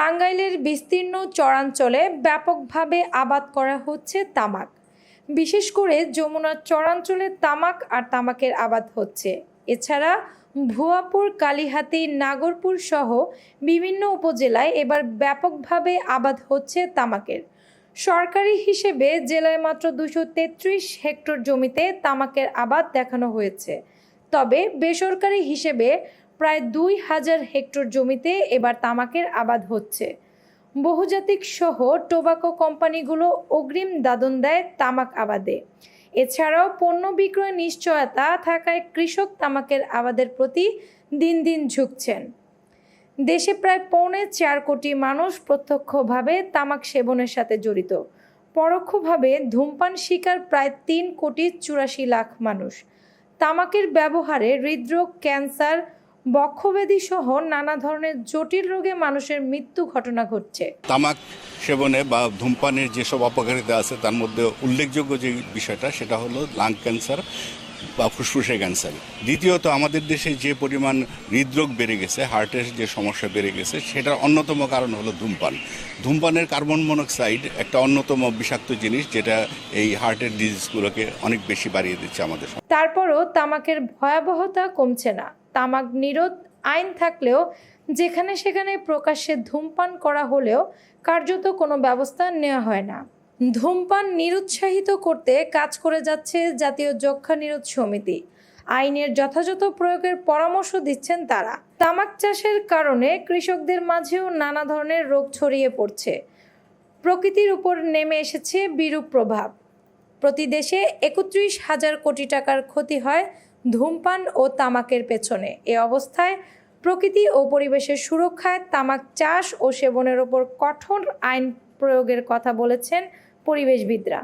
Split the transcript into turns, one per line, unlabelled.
টাঙ্গাইলের বিস্তীর্ণ চরাঞ্চলে ব্যাপকভাবে আবাদ করা হচ্ছে তামাক। বিশেষ করে যমুনার চরাঞ্চলে তামাক আর তামাকের আবাদ হচ্ছে। এছাড়া ভুয়াপুর, কালিহাতি, নাগরপুর সহ বিভিন্ন উপজেলায় এবার ব্যাপকভাবে আবাদ হচ্ছে তামাকের। সরকারি হিসেবে জেলায় মাত্র দুশো তেত্রিশ হেক্টর জমিতে তামাকের আবাদ দেখানো হয়েছে। তবে বেসরকারি হিসেবে প্রায় দুই হাজার হেক্টর জমিতে এবার তামাকের আবাদ হচ্ছে। বহুজাতিক সহ টোবাকো কোম্পানিগুলো অগ্রিম দাদন দেয় তামাক আবাদে। এছাড়াও পণ্য বিক্রয় নিশ্চয়তা থাকায় কৃষক তামাকের আবাদের প্রতি দিন দিন ঝুঁকছেন। দেশে প্রায় পৌনে চার কোটি মানুষ প্রত্যক্ষভাবে তামাক সেবনের সাথে জড়িত। পরোক্ষভাবে ধূমপান শিকার প্রায় তিন কোটি চুরাশি লাখ মানুষ। তামাকের ব্যবহারে হৃদরোগ, ক্যান্সার বক্ষব্যাধি সহ নানা ধরনের জটিল রোগে মানুষের মৃত্যু ঘটনা ঘটছে।
তামাক সেবনে বা ধূমপানের যেসব অপকারিতা আছে তার মধ্যে উল্লেখযোগ্য যে বিষয়টা সেটা হলো লাং ক্যান্সার বা ফুসফুসে ক্যান্সার দ্বিতীয়ত আমাদের দেশে যে পরিমাণ হৃদরোগ বেড়ে গেছে হার্টের যে সমস্যা বেড়ে গেছে সেটার অন্যতম কারণ হলো ধূমপান। ধূমপানের কার্বন মনোক্সাইড একটা অন্যতম বিষাক্ত জিনিস যেটা এই হার্টের ডিজিজগুলোকে অনেক বেশি বাড়িয়ে দিচ্ছে আমাদের
তারপরও তামাকের ভয়াবহতা কমছে না। তামাক নিরোধ আইন থাকলেও যেখানে সেখানে প্রকাশ্যে ধূমপান করা হলেও কার্যত কোনো ব্যবস্থা নেওয়া হয় না। ধূমপান নিরুৎসাহিত করতে কাজ করে যাচ্ছে জাতীয় যক্ষা নিরোধ সমিতি। আইনের যথাযথ প্রয়োগের পরামর্শ দিচ্ছেন তারা। তামাক চাষের কারণে কৃষকদের মাঝেও নানা ধরনের রোগ ছড়িয়ে পড়ছে। প্রকৃতির উপর নেমে এসেছে বিরূপ প্রভাব। প্রতি দেশে একত্রিশ হাজার কোটি টাকার ক্ষতি হয় ধূমপান ও তামাকের পেছনে। এ অবস্থায় প্রকৃতি ও পরিবেশের সুরক্ষায় তামাক চাষ ও সেবনের ওপর কঠোর আইন প্রয়োগের কথা বলেছেন পরিবেশবিদরা।